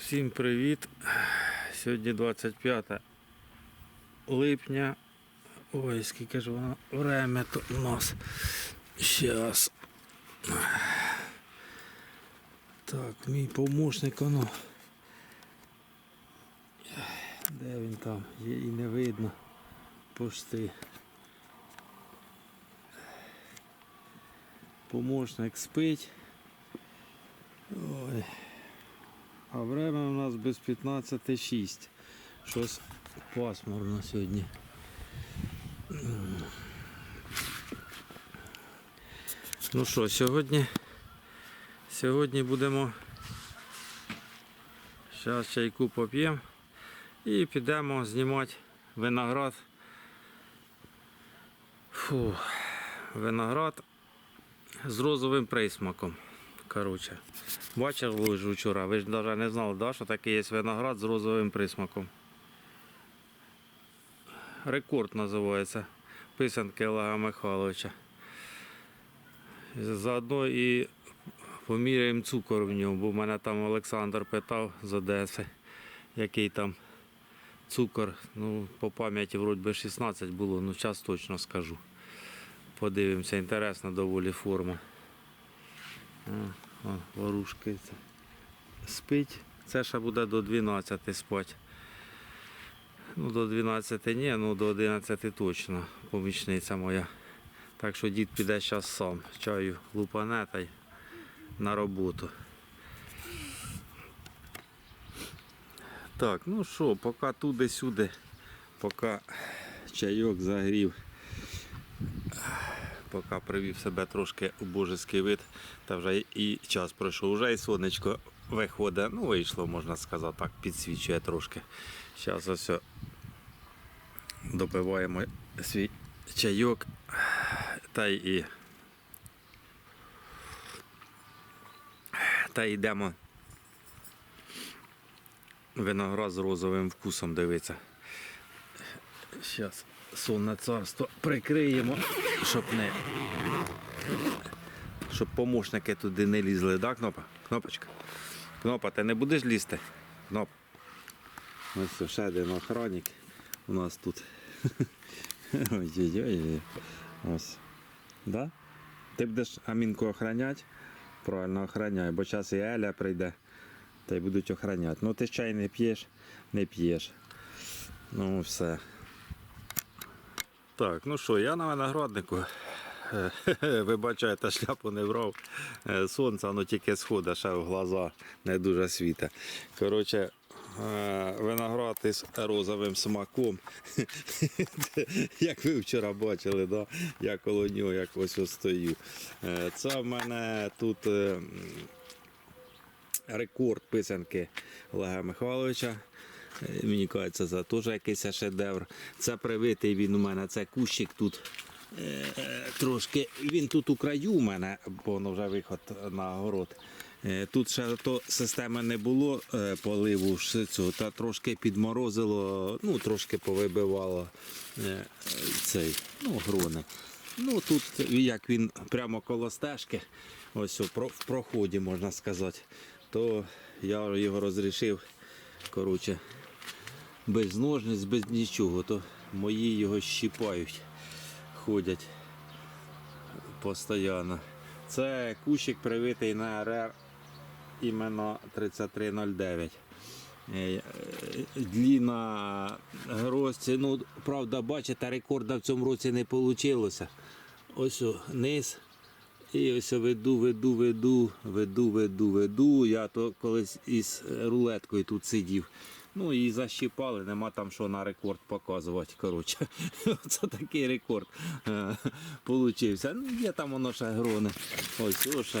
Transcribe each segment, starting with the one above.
Всім привіт! Сьогодні 25 липня. Ой, скільки ж воно время тут у нас. Щас. Так, мій помощник воно. Де він там? Є і не видно. Пошти. Помощник спить. Ой. А время у нас без 15.06. Щось пасмурно сьогодні. Ну що, сьогодні, сьогодні будемо зараз чайку поп'ємо і підемо знімати виноград. Фу, виноград з розовим присмаком. Коротше. Бачив лижу вчора, ви ж навіть не знали, да, що такий є виноград з розовим присмаком. Рекорд називається. Писанки Олега Михайловича. Заодно і поміряємо цукор в ньому, бо мене там Олександр питав з Одеси, який там цукор. Ну, по пам'яті вроді би 16 було, ну час точно скажу. Подивимося, інтересна доволі форма. О, ворушкається. Спить. Це ще буде до 12 спать. Ну, до 12 ні, ну до 11 точно, помічниця моя. Так що дід піде зараз сам. Чаю лупане та й на роботу. Так, ну що, поки туди-сюди, поки чайок загрів поки привів себе трошки у божеський вид, та вже і час пройшов. Вже і сонечко виходить, ну вийшло, можна сказати, так, підсвічує трошки. Зараз ось допиваємо свій чайок та й та йдемо виноград з розовим вкусом дивиться. Зараз сонне царство прикриємо, щоб не. Щоб помощники туди не лізли, да, кнопа? Кнопочка. Кнопа, ти не будеш лізти? Кноп. Ось ще один охранник у нас тут. Ой-ой-ой. Ось. Да? Ти будеш Амінку охраняти? Правильно охраняй, бо зараз і Еля прийде та й будуть охраняти. Ну ти чай не п'єш, не п'єш. Ну все. Так, ну що, я на винограднику. Ви шляпу не брав. Е, Сонце, воно тільки сходить, ще в глаза не дуже світе. Коротше, е, виноград із розовим смаком. Як ви вчора бачили, да? я коло нього як стою. Е, Це в мене тут рекорд писанки Олега Михайловича. Е, Мені кажеться, це теж якийсь шедевр. Це привитий він у мене, це кущик тут. е, Трошки він тут у краю у мене, бо воно вже виход на город. Е, Тут ще то системи не було поливу та трошки підморозило, ну трошки повибивало цей, ну, грони. Ну тут як він прямо коло стежки, ось в проході можна сказати, то я його розрішив. Коротше, без ножниць, без нічого, то мої його щіпають, ходять постійно. Це кущик привитий на РР іменно 3309. Е, е, Дліна грозці, ну, правда, бачите, рекорда в цьому році не вийшло. Ось низ. І ось веду, веду, веду, веду, веду, веду. Я то колись із рулеткою тут сидів. Ну і защіпали, нема там що на рекорд показувати. Коротше, це такий рекорд е, получився. Ну, є там воно ще грони. Ось ось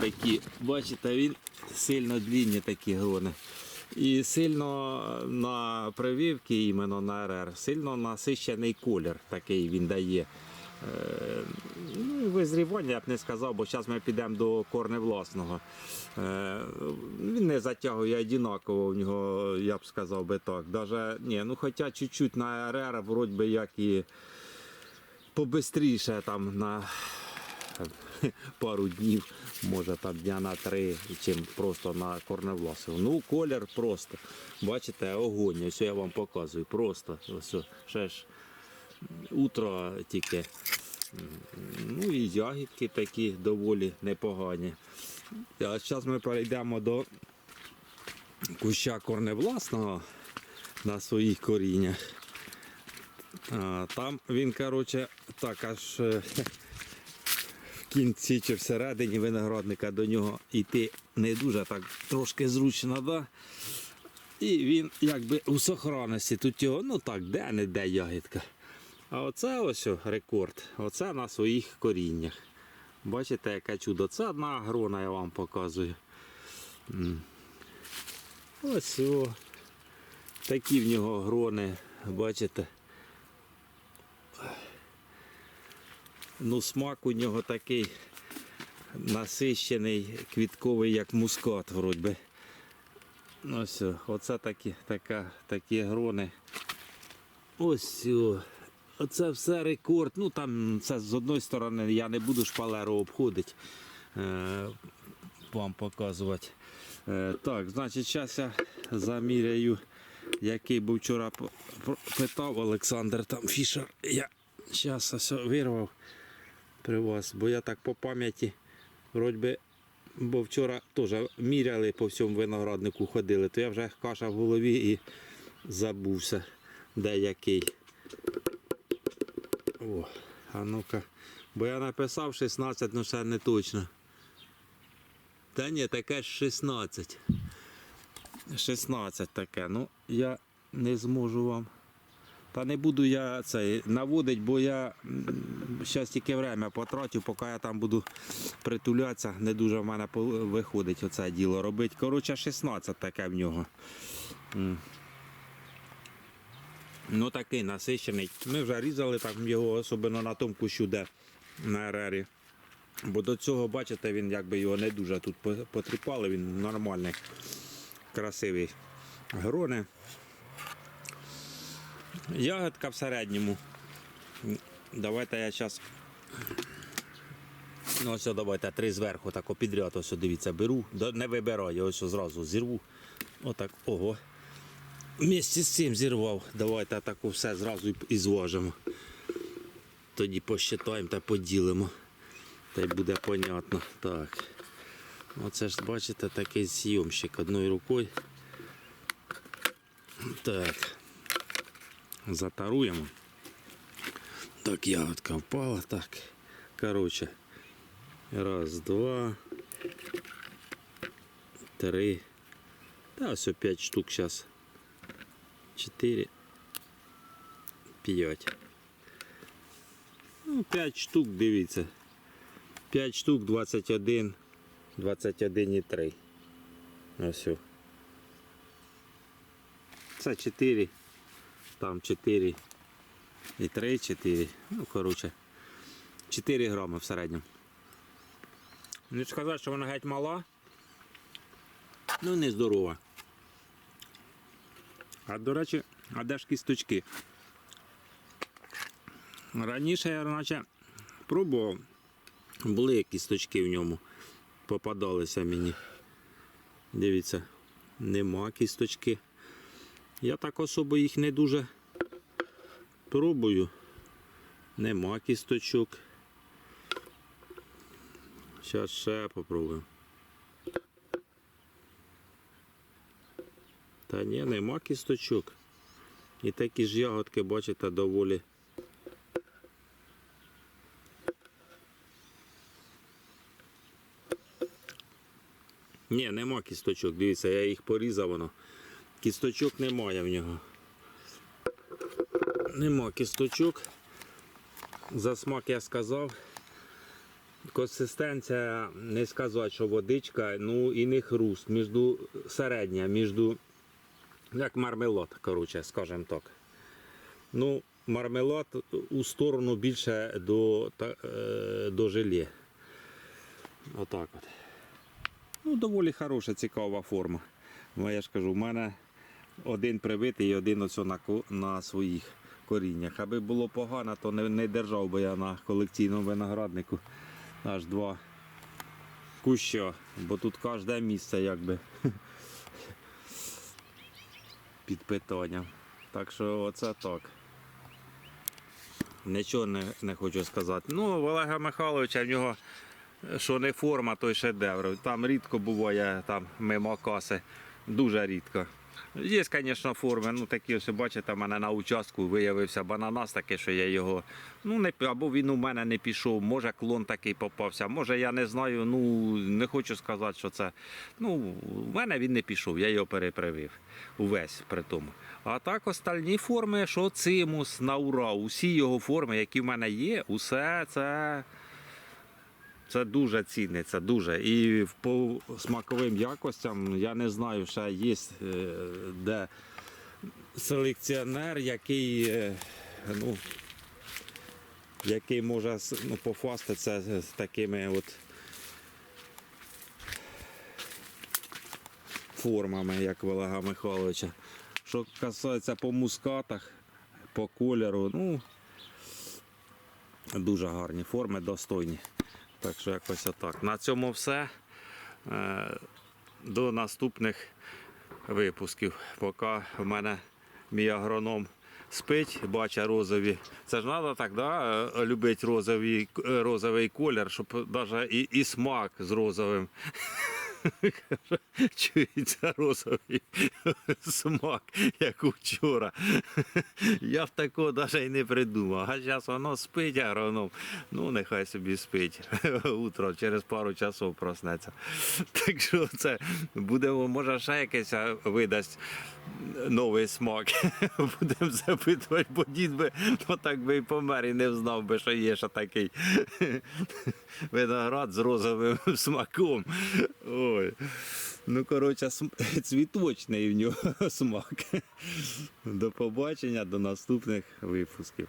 такі. Бачите, він сильно длінні такі грони. І сильно на прививки, іменно на РР, сильно насищений колір такий він дає. Е, Ну, визрівання я б не сказав, бо зараз ми підемо до корневласного. Е, Він не затягує однаково в нього, я б сказав би так. Даже, ні, ну хоча чуть-чуть на РР, вроді би як і побистріше там на пару днів, може там дня на три, чим просто на корневласив. Ну, колір просто. Бачите, огонь. Ось я вам показую. Просто. Ось, ще ж утро тільки. Ну і ягідки такі доволі непогані. А зараз ми перейдемо до куща корневласного на своїх коріннях. А, там він, коротше, так аж е, в кінці чи всередині виноградника до нього йти не дуже так трошки зручно, да? І він якби у сохранності. Тут його, ну так, де-не-де ягідка. А оце ось рекорд. Оце на своїх коріннях. Бачите, яке чудо. Це одна грона, я вам показую. Ось о. Такі в нього грони, бачите. Ну, смак у нього такий насищений, квітковий, як мускат, вроді би. Ось, оце такі, така, такі грони. Ось. о. Оце все рекорд. Ну там це з одної сторони я не буду шпалеру обходити. Е, вам показувати. Е, так, значить, зараз я заміряю, який був вчора питав Олександр там Фішер. Я зараз ось вирвав при вас, бо я так по пам'яті, вроді би, бо вчора теж міряли по всьому винограднику ходили, то я вже каша в голові і забувся, де який. О, а ну-ка. Бо я написав 16, ну ще не точно. Та ні, таке ж 16. 16 таке. Ну, я не зможу вам. Та не буду я цей наводити, бо я зараз тільки время потратю, поки я там буду притулятися, не дуже в мене виходить оце діло робити. Коротше, 16 таке в нього. Ну такий насичений. Ми вже різали там його, особливо на тому кущу, де на ерері. Бо до цього, бачите, він якби його не дуже тут потріпали, він нормальний, красивий. Грони. Ягодка в середньому. Давайте я зараз. Ну, ось давайте три зверху, так підряд, ось дивіться, беру, не вибираю, ось зразу зірву. Отак, ого. Вместе з цим зірвав. Давайте таку все зразу і- зважимо. Тоді посчитаємо та поділимо. Та й буде понятно. Так. Оце ж бачите такий зйомщик одною рукою. Так. Затаруємо. Так, ягодка впала. Так. Коротше. Раз, два. Три. Та ось п'ять штук зараз. Чотири. П'ять. Ну, 5 штук, дивіться. 5 штук 21, 21,3. Ось. о. Це 4. Там 4. І 3, 4. Ну, коротше. 4 грами в середньому. Не сказати, що вона геть мала. Ну, не здорова. А до речі, а де ж кісточки? Раніше я наче пробував, були кісточки в ньому, попадалися мені. Дивіться, нема кісточки. Я так особо їх не дуже пробую. Нема кісточок. Зараз ще попробуємо. Та ні, нема кісточок. І такі ж ягодки, бачите, доволі. Ні, нема кісточок. Дивіться, я їх порізав воно. Кісточок немає в нього. Нема кісточок. За смак я сказав. Консистенція не сказати, що водичка, ну і не хруст. Між середня, між як мармелад, коротше, скажімо так. Ну, мармелад у сторону більше до, та- е, до желе. Отак от. Ну, доволі хороша, цікава форма. Ну, я ж кажу, в мене один привитий і один оцю на, на своїх коріннях. Аби було погано, то не, не держав би я на колекційному винограднику. аж два куща, бо тут кожне місце якби під питанням. Так що оце так. Нічого не, не хочу сказати. Ну, в Олега Михайловича в нього що не форма, то й шедевр. Там рідко буває там мимо каси. Дуже рідко. Є, звісно, форми. Ну такі ось бачите, в мене на участку виявився бананас такий, що я його. Ну, не або він у мене не пішов, може клон такий попався, може я не знаю. Ну не хочу сказати, що це. Ну, в мене він не пішов, я його перепривив. Увесь при тому. А так остальні форми, що цимус на ура, усі його форми, які в мене є, усе це. Це дуже ціниться, дуже. І по смаковим якостям я не знаю, ще є е, де селекціонер, який, е, ну, який може ну, пофастатися з такими от формами, як в Олега Михайловича. Що касається по мускатах, по кольору, ну дуже гарні форми, достойні. Так що якось отак. На цьому все. Е, До наступних випусків. Поки в мене мій агроном спить, бачить розові. Це ж треба так, да? е, любити розовий, е, розовий колір, щоб навіть і, і смак з розовим. Чується розовий смак, як вчора. Я б такого навіть і не придумав. А зараз воно спить агроном. Ну, нехай собі спить. Утро через пару часов проснеться. Так що це будемо, може, ще якесь видасть новий смак. Будемо запитувати, бо дід би ну, так би і помер і не знав би, що є ще такий виноград з розовим смаком. Ой. Ну, коротше, цвіточний в нього смак. До побачення, до наступних випусків.